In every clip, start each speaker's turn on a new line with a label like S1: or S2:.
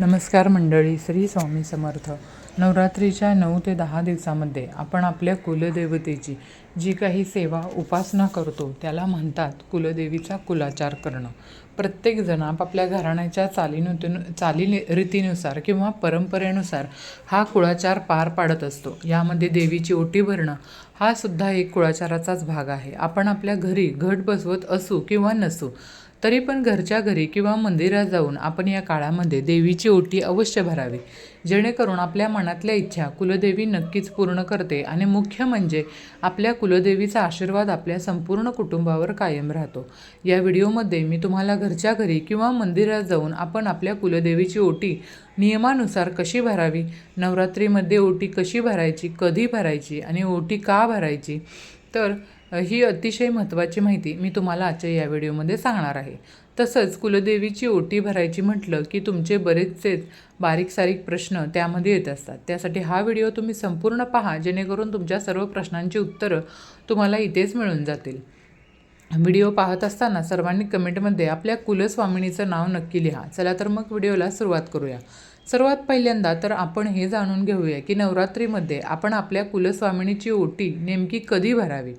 S1: नमस्कार मंडळी श्री स्वामी समर्थ. नवरात्रीच्या नऊ ते दहा दिवसामध्ये आपण आपल्या कुलदेवतेची जी काही सेवा उपासना करतो त्याला म्हणतात कुलदेवीचा कुलाचार करणं. प्रत्येकजण आपापल्या घराण्याच्या चालीनुतून चाली रीतीनुसार किंवा परंपरेनुसार हा कुळाचार पार पाडत असतो. यामध्ये देवीची ओटी भरणं हा सुद्धा एक कुळाचाराचाच भाग आहे. आपण आपल्या घरी घट बसवत असू किंवा नसू तरी पण घरच्या घरी किंवा मंदिरात जाऊन आपण या काळामध्ये देवीची ओटी अवश्य भरावी. जेणेकरून आपल्या मनातल्या इच्छा कुलदेवी नक्कीच पूर्ण करते आणि मुख्य म्हणजे आपल्या कुलदेवीचा आशीर्वाद आपल्या संपूर्ण कुटुंबावर कायम राहतो. या व्हिडिओमध्ये मी तुम्हाला घरच्या घरी किंवा मंदिरात जाऊन आपण आपल्या कुलदेवीची ओटी नियमानुसार कशी भरावी नवरात्रीमध्ये ओटी कशी भरायची कधी भरायची आणि ओटी का भरायची तर ही अतिशय महत्त्वाची माहिती मी तुम्हाला आजच्या या व्हिडिओमध्ये सांगणार आहे. तसंच कुलदेवीची ओटी भरायची म्हटलं की तुमचे बरेचसेच बारीक सारीक प्रश्न त्यामध्ये येत असतात. त्यासाठी हा व्हिडिओ तुम्ही संपूर्ण पहा जेणेकरून तुमच्या सर्व प्रश्नांची उत्तरं तुम्हाला इथेच मिळून जातील. व्हिडिओ पाहत असताना सर्वांनी कमेंटमध्ये आपल्या कुलस्वामिनीचं नाव नक्की लिहा. चला तर मग व्हिडिओला सुरुवात करूया. सर्वात पहिल्यांदा तर आपण हे जाणून घेऊया की नवरात्रीमध्ये आपण आपल्या कुलस्वामिनीची ओटी नेमकी कधी भरावी?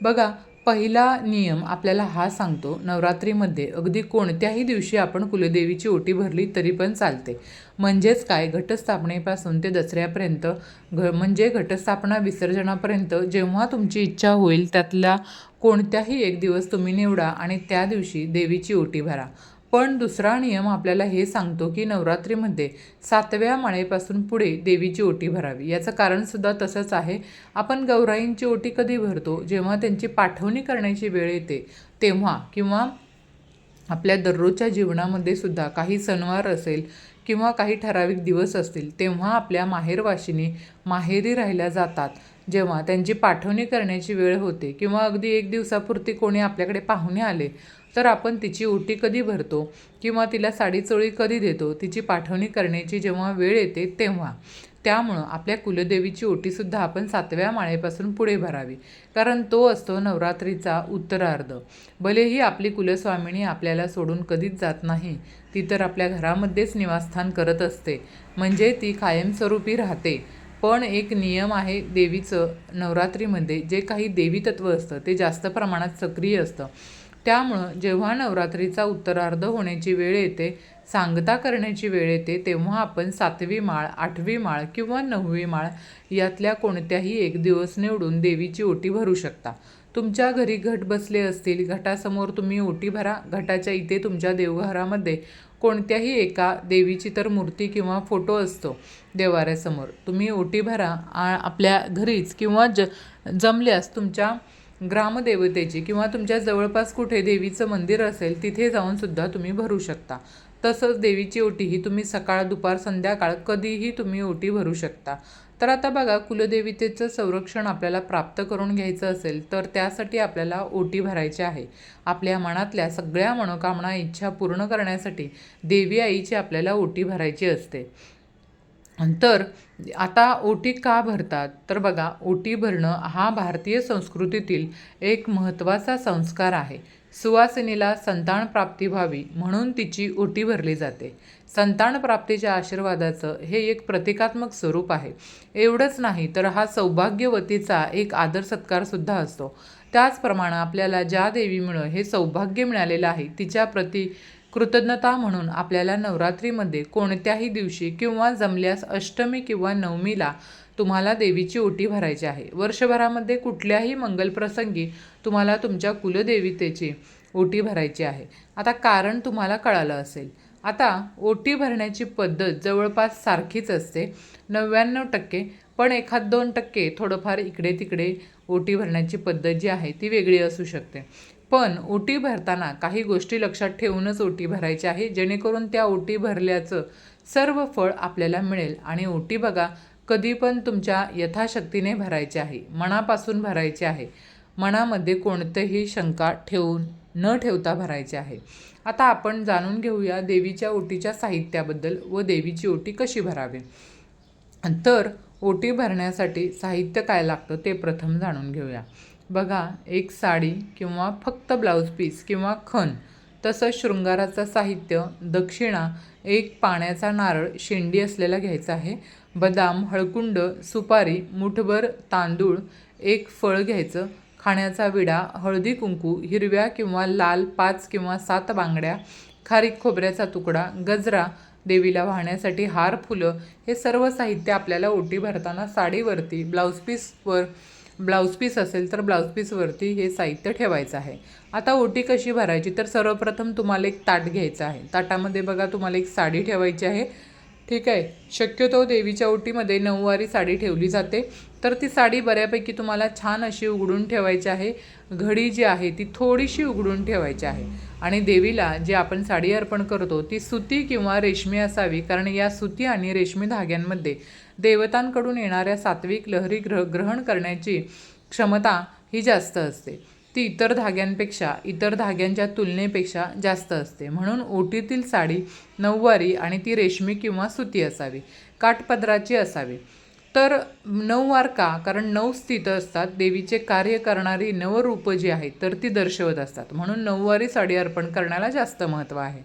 S1: बघा पहिला नियम आपल्याला हा सांगतो नवरात्रीमध्ये अगदी कोणत्याही दिवशी आपण कुलदेवीची ओटी भरली तरी पण चालते. म्हणजेच काय? घटस्थापनेपासून ते दसऱ्यापर्यंत घ म्हणजे घटस्थापना विसर्जनापर्यंत जेव्हा तुमची इच्छा होईल त्यातल्या कोणत्याही एक दिवस तुम्ही निवडा आणि त्या दिवशी देवीची ओटी भरा. पण दुसरा नियम आपल्याला हे सांगतो की नवरात्रीमध्ये सातव्या माळेपासून पुढे देवीची ओटी भरावी. याचं कारणसुद्धा तसंच आहे. आपण गौराईंची ओटी कधी भरतो? जेव्हा त्यांची पाठवणी करण्याची वेळ येते तेव्हा किंवा आपल्या दररोजच्या जीवनामध्ये सुद्धा काही सणवार असेल किंवा काही ठराविक दिवस असतील तेव्हा आपल्या माहेरवाशिनी माहेरी राहिल्या जातात. जेव्हा त्यांची पाठवणी करण्याची वेळ होते किंवा अगदी एक दिवसापुरती कोणी आपल्याकडे पाहुणे आले तर आपण तिची ओटी कधी भरतो किंवा तिला साडीचोळी कधी देतो तिची पाठवणी करण्याची जेव्हा वेळ येते तेव्हा. त्यामुळं आपल्या कुलदेवीची ओटीसुद्धा आपण सातव्या माळेपासून पुढे भरावी कारण तो असतो नवरात्रीचा उत्तरार्ध. भलेही आपली कुलस्वामिनी आपल्याला सोडून कधीच जात नाही ती तर आपल्या घरामध्येच निवासस्थान करत असते. म्हणजे ती कायमस्वरूपी राहते. पण एक नियम आहे देवीचं नवरात्रीमध्ये जे काही देवी तत्व असतं ते जास्त प्रमाणात सक्रिय असतं. त्यामुळं जेव्हा नवरात्रीचा उत्तरार्ध होण्याची वेळ येते सांगता करण्याची वेळ येते तेव्हा आपण सातवी माळ आठवी माळ किंवा नववी माळ यातल्या कोणत्याही एक दिवस निवडून देवीची ओटी भरू शकता. तुमच्या घरी घट बसले असतील घटासमोर तुम्ही ओटी भरा घटाच्या इथे तुमच्या देवघरामध्ये कोणत्याही एका देवीची तर मूर्ती किंवा फोटो असतो देवाऱ्यासमोर. तुम्ही ओटी भरा आपल्या घरीच किंवा ज जमल्यास तुमच्या ग्रामदेवतेची किंवा तुमच्या जवळपास कुठे देवीचं मंदिर असेल तिथे जाऊन सुद्धा तुम्ही भरू शकता. तसंच देवीची ओटी ही तुम्ही सकाळ दुपार संध्याकाळ कधीही तुम्ही ओटी भरू शकता. तर आता बघा कुलदेवितेचं संरक्षण आपल्याला प्राप्त करून घ्यायचं असेल तर त्यासाठी आपल्याला ओटी भरायची आहे. आपल्या मनातल्या सगळ्या मनोकामना इच्छा पूर्ण करण्यासाठी देवी आईची आपल्याला ओटी भरायची असते. तर आता ओटी का भरतात? तर बघा ओटी भरणं हा भारतीय संस्कृतीतील एक महत्त्वाचा संस्कार आहे. सुवासिनीला संतान प्राप्ती व्हावी म्हणून तिची ओटी भरली जाते. संतान प्राप्तीच्या आशीर्वादाचं हे एक प्रतिकात्मक स्वरूप आहे. एवढंच नाही तर हा सौभाग्यवतीचा एक आदर सत्कारसुद्धा असतो. त्याचप्रमाणे आपल्याला ज्या देवीमुळं हे सौभाग्य मिळालेलं आहे तिच्या प्रती कृतज्ञता म्हणून आपल्याला नवरात्रीमध्ये कोणत्याही दिवशी किंवा जमल्यास अष्टमी किंवा नवमीला तुम्हाला देवीची ओटी भरायची आहे. वर्षभरामध्ये कुठल्याही मंगलप्रसंगी तुम्हाला तुमच्या कुलदेवितेची ओटी भरायची आहे. आता कारण तुम्हाला कळालं असेल. आता ओटी भरण्याची पद्धत जवळपास सारखीच असते. नव्याण्णव टक्के पण एखाद दोन टक्के थोडंफार इकडे तिकडे ओटी भरण्याची पद्धत जी आहे ती वेगळी असू शकते. पण ओटी भरताना काही गोष्टी लक्षात ठेवूनच ओटी भरायची आहे जेणेकरून त्या ओटी भरल्याचं सर्व फळ आपल्याला मिळेल. आणि ओटी बघा कधी पण तुमच्या यथाशक्तीने भरायची आहे मनापासून भरायची आहे. मनामध्ये कोणतेही शंका ठेवून न ठेवता भरायचे आहे. आता आपण जाणून घेऊया देवीच्या ओटीच्या साहित्याबद्दल व देवीची ओटी कशी भरावी. तर ओटी भरण्यासाठी साहित्य काय लागतं ते प्रथम जाणून घेऊया. बघा एक साडी किंवा फक्त ब्लाऊज पीस किंवा खण तसंच शृंगाराचं साहित्य दक्षिणा एक पाण्याचा नारळ शेंडी असलेला घ्यायचा आहे बदाम हळकुंड सुपारी मुठभर तांदूळ एक फळ घ्यायचं खाण्याचा विडा हळदी कुंकू हिरव्या किंवा लाल पाच किंवा सात बांगड्या खारीक खोबऱ्याचा तुकडा गजरा देवीला वाहण्यासाठी हार फुलं हे सर्व साहित्य आपल्याला ओटी भरताना साडीवरती ब्लाऊज पीसवर ब्लाऊज पीस असेल तर ब्लाऊज पीसवरती हे साहित्य ठेवायचं आहे. आता ओटी कशी भरायची? तर सर्वप्रथम तुम्हाला एक ताट घ्यायचं आहे. ताटामध्ये बघा तुम्हाला एक साडी ठेवायची आहे. ठीक आहे? शक्यतो देवीच्या ओटीमध्ये नऊवारी साडी ठेवली जाते. तर ती साडी बऱ्यापैकी तुम्हाला छान अशी उघडून ठेवायची आहे. घडी जी आहे ती थोडीशी उघडून ठेवायची आहे. आणि देवीला जी आपण साडी अर्पण करतो ती सुती किंवा रेशमी असावी कारण या सुती आणि रेशमी धाग्यांमध्ये देवतांकडून येणाऱ्या सात्विक लहरी ग्रह ग्रहण करण्याची क्षमता ही जास्त असते. ती इतर धाग्यांपेक्षा इतर धाग्यांच्या तुलनेपेक्षा जास्त असते. म्हणून ओटीतील साडी नऊवारी आणि ती रेशमी किंवा सुती असावी. काठपदराची असावी. तर नऊवारका कारण नऊ स्थित असतात देवीचे कार्य करणारी नवरूपं जी आहेत तर ती दर्शवत असतात. म्हणून नऊवारी साडी अर्पण करण्याला जास्त महत्त्व आहे.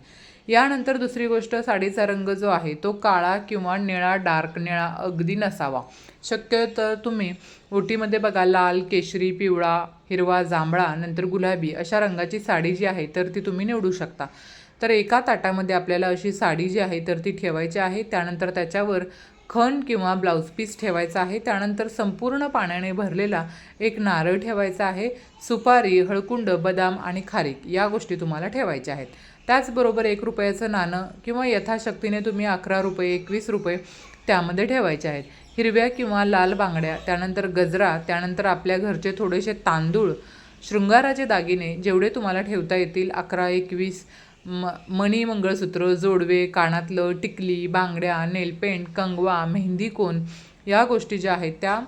S1: यानंतर दुसरी गोष्ट साडीचा रंग जो आहे तो काळा किंवा निळा डार्क निळा अगदी नसावा. शक्य तर तुम्ही ओटीमध्ये बघा लाल केशरी पिवळा हिरवा जांभळा नंतर गुलाबी अशा रंगाची साडी जी आहे तर ती तुम्ही निवडू शकता. तर एका ताटामध्ये आपल्याला अशी साडी जी आहे तर ती ठेवायची आहे. त्यानंतर त्याच्यावर खण किंवा ब्लाऊज पीस ठेवायचा आहे. त्यानंतर संपूर्ण पाण्याने भरलेला एक नारळ ठेवायचा आहे. सुपारी हळकुंड बदाम आणि खारीक या गोष्टी तुम्हाला ठेवायच्या आहेत. त्याचबरोबर एक रुपयाचं नाणं किंवा यथाशक्तीने तुम्ही अकरा रुपये एकवीस रुपये त्यामध्ये ठेवायचे आहेत. हिरव्या किंवा लाल बांगड्या त्यानंतर गजरा त्यानंतर आपल्या घरचे थोडेसे तांदूळ शृंगाराचे दागिने जेवढे तुम्हाला ठेवता येतील अकरा एकवीस म मणी मंगळसूत्र जोडवे कानातलं टिकली बांगड्या नेलपेंट कंगवा मेहंदी कोन या गोष्टी ज्या आहेत त्या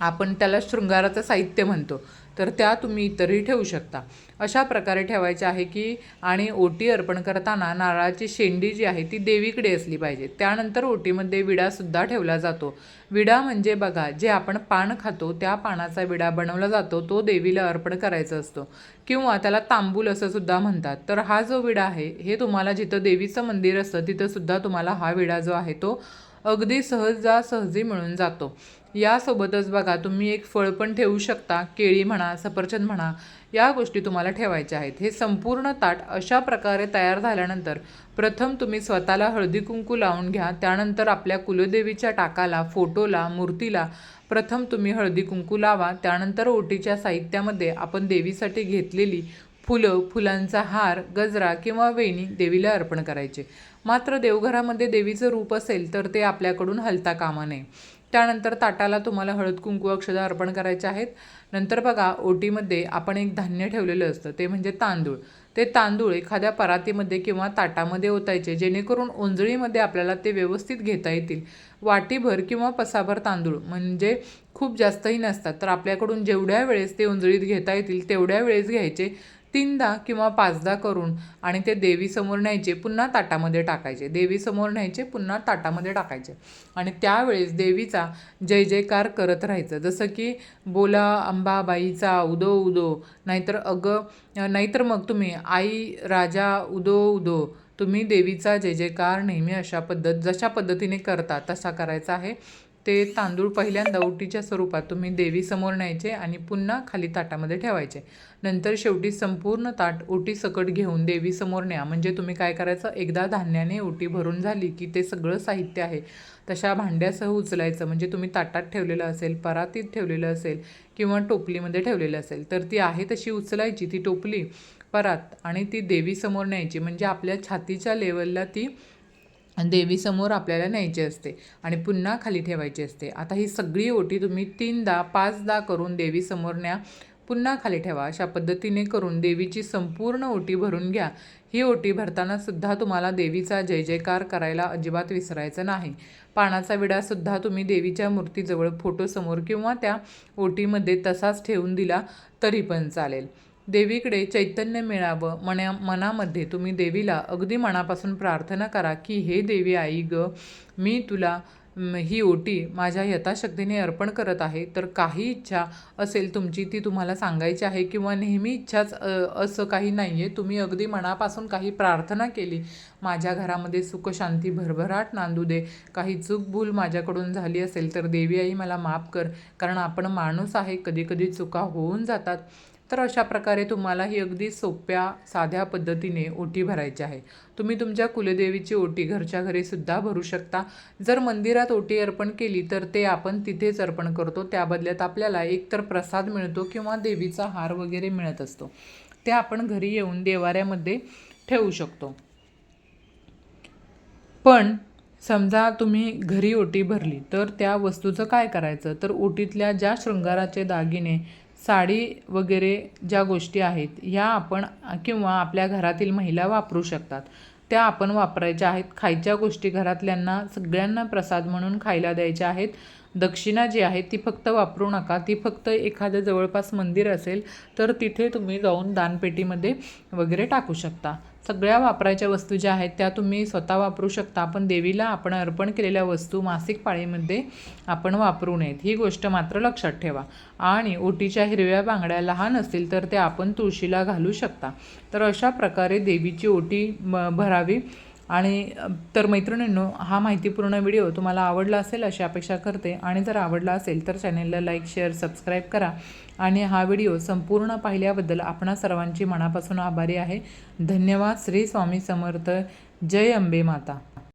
S1: आपण त्याला शृंगाराचं साहित्य म्हणतो. तर त्या तुम्ही इतरही ठेवू शकता. अशा प्रकारे ठेवायचे आहे की आणि ओटी अर्पण करताना नारळाची शेंडी जी आहे ती देवीकडे असली पाहिजे. त्यानंतर ओटीमध्ये विडासुद्धा ठेवला जातो. विडा म्हणजे बघा जे आपण पान खातो त्या पानाचा विडा बनवला जातो तो देवीला अर्पण करायचा असतो. किंवा त्याला तांबूल असं सुद्धा म्हणतात. तर हा जो विडा आहे हे तुम्हाला जिथं देवीचं मंदिर असतं तिथंसुद्धा तुम्हाला हा विडा जो आहे तो अगदी सहजासहजी मिळून जातो. यासोबतच बघा तुम्ही एक फळ पण ठेवू शकता केळी म्हणा सफरचंद म्हणा या गोष्टी तुम्हाला ठेवायच्या आहेत. हे संपूर्ण ताट अशा प्रकारे तयार झाल्यानंतर प्रथम तुम्ही स्वतःला हळदी कुंकू लावून घ्या. त्यानंतर आपल्या कुलदेवीच्या टाकाला फोटोला मूर्तीला प्रथम तुम्ही हळदी कुंकू लावा. त्यानंतर ओटीच्या साहित्यामध्ये आपण देवीसाठी घेतलेली फुलं फुलांचा हार गजरा किंवा वेणी देवीला अर्पण करायचे. मात्र देवघरामध्ये देवीचं रूप असेल तर ते आपल्याकडून हलता कामा नये. त्यानंतर ताटाला तुम्हाला हळद कुंकू अक्षदा अर्पण करायचे आहेत. नंतर बघा ओटीमध्ये आपण एक धान्य ठेवलेलं असतं ते म्हणजे तांदूळ. ते तांदूळ एखाद्या परातीमध्ये किंवा ताटामध्ये ओतायचे जेणेकरून ओंजळीमध्ये आपल्याला ते व्यवस्थित घेता येतील. वाटीभर किंवा पसाभर तांदूळ म्हणजे खूप जास्तही नसतात तर आपल्याकडून जेवढ्या वेळेस ते ओंजळीत घेता येतील तेवढ्या वेळेस घ्यायचे. तीनदा किंवा पाचदा करून आणि ते देवीसमोर न्यायचे पुन्हा ताटामध्ये टाकायचे. देवीसमोर न्यायचे पुन्हा ताटामध्ये टाकायचे. आणि त्यावेळेस देवीचा जय जयकार करत राहायचं. जसं की बोला अंबाबाईचा उदो उदो नाहीतर अगं नाहीतर मग तुम्ही आई राजा उदो उदो तुम्ही देवीचा जय जयकार नेहमी अशा पद्धत जशा पद्धतीने करता तसा करायचा आहे. ते तांदूळ पहिल्यांदा उटीच्या स्वरूपात तुम्ही देवीसमोर न्यायचे आणि पुन्हा खाली ताटामध्ये ठेवायचे. नंतर शेवटी संपूर्ण ताट ओटी सकट घेऊन देवीसमोर न्या. म्हणजे तुम्ही काय करायचं? एकदा धान्याने ओटी भरून झाली की ते सगळं साहित्य आहे. तशा भांड्यासह उचलायचं. म्हणजे तुम्ही ताटात ठेवलेलं असेल परातीत ठेवलेलं असेल किंवा टोपलीमध्ये ठेवलेलं असेल. तर ती आहे तशी उचलायची. ती टोपली परात आणि ती देवीसमोर न्यायची. म्हणजे आपल्या छातीच्या लेवलला ती देवीसमोर आपल्याला न्यायची असते आणि पुन्हा खाली ठेवायची असते. आता ही सगळी ओटी तुम्ही तीनदा पाचदा करून देवीसमोर न्या. पुन्हा खाली ठेवा. अशा पद्धतीने करून देवीची संपूर्ण ओटी भरून घ्या. ही ओटी भरताना सुद्धा तुम्हाला देवीचा जय जयकार करायला अजिबात विसरायचं नाही. पानाचा विडासुद्धा तुम्ही देवीच्या मूर्तीजवळ फोटोसमोर किंवा त्या ओटीमध्ये तसाच ठेवून दिला तरी पण चालेल. देवीकडे चैतन्य मिळावं मना मनामध्ये तुम्ही देवीला अगदी मनापासून प्रार्थना करा की हे देवी आई ग मी तुला ही ओटी माझ्या यथाशक्तीने अर्पण करत आहे. तर काही इच्छा असेल तुमची ती तुम्हाला सांगायची आहे किंवा नेहमी इच्छाच असं काही नाही आहे तुम्ही अगदी मनापासून काही प्रार्थना केली माझ्या घरामध्ये सुख शांती भरभराट नांदू दे. काही चूक भूल माझ्याकडून झाली असेल तर देवी आई मला माफ कर. कारण आपण माणूस आहे कधी कधी चुका होऊन जातात. तर अशा प्रकारे तुम्हाला ही अगदी सोप्या साध्या पद्धतीने ओटी भरायची आहे. तुम्ही तुमच्या कुलदेवीची ओटी घरच्या घरी सुद्धा भरू शकता. जर मंदिरात ओटी अर्पण केली तर ते आपण तिथेच अर्पण करतो. त्या बदल्यात आपल्याला एकतर प्रसाद मिळतो किंवा देवीचा हार वगैरे मिळत असतो. ते आपण घरी येऊन देवाऱ्यामध्ये ठेवू शकतो. पण समजा तुम्ही घरी ओटी भरली तर त्या वस्तूचं काय करायचं? तर ओटीतल्या ज्या शृंगाराचे दागिने साडी वगैरे ज्या गोष्टी आहेत ह्या आपण किंवा आपल्या घरातील महिला वापरू शकतात. त्या आपण वापरायच्या आहेत. खायच्या गोष्टी घरातल्यांना सगळ्यांना प्रसाद म्हणून खायला द्यायच्या आहेत. दक्षिणा जी आहे ती फक्त वापरू नका. ती फक्त एखादं जवळपास मंदिर असेल तर तिथे तुम्ही जाऊन दानपेटीमध्ये वगैरे टाकू शकता. सगळ्या वापरायच्या वस्तू ज्या आहेत त्या तुम्ही स्वतः वापरू शकता. पण देवीला आपण अर्पण केलेल्या वस्तू मासिक पाळीमध्ये आपण वापरू नयेत. ही गोष्ट मात्र लक्षात ठेवा. आणि ओटीच्या हिरव्या बांगड्या लहान असतील तर ते आपण तुळशीला घालू शकता. तर अशा प्रकारे देवीची ओटी म भरावी. आणि तर मैत्रिणींनो हा माहितीपूर्ण व्हिडिओ तुम्हाला आवडला असेल अशी अपेक्षा करते. आणि जर आवडला असेल तर चॅनेलला लाईक शेअर सबस्क्राईब करा. आणि हा व्हिडिओ संपूर्ण पाहिल्याबद्दल आपणा सर्वांची मनापासून आभारी आहे. धन्यवाद. श्री स्वामी समर्थ. जय अंबे माता.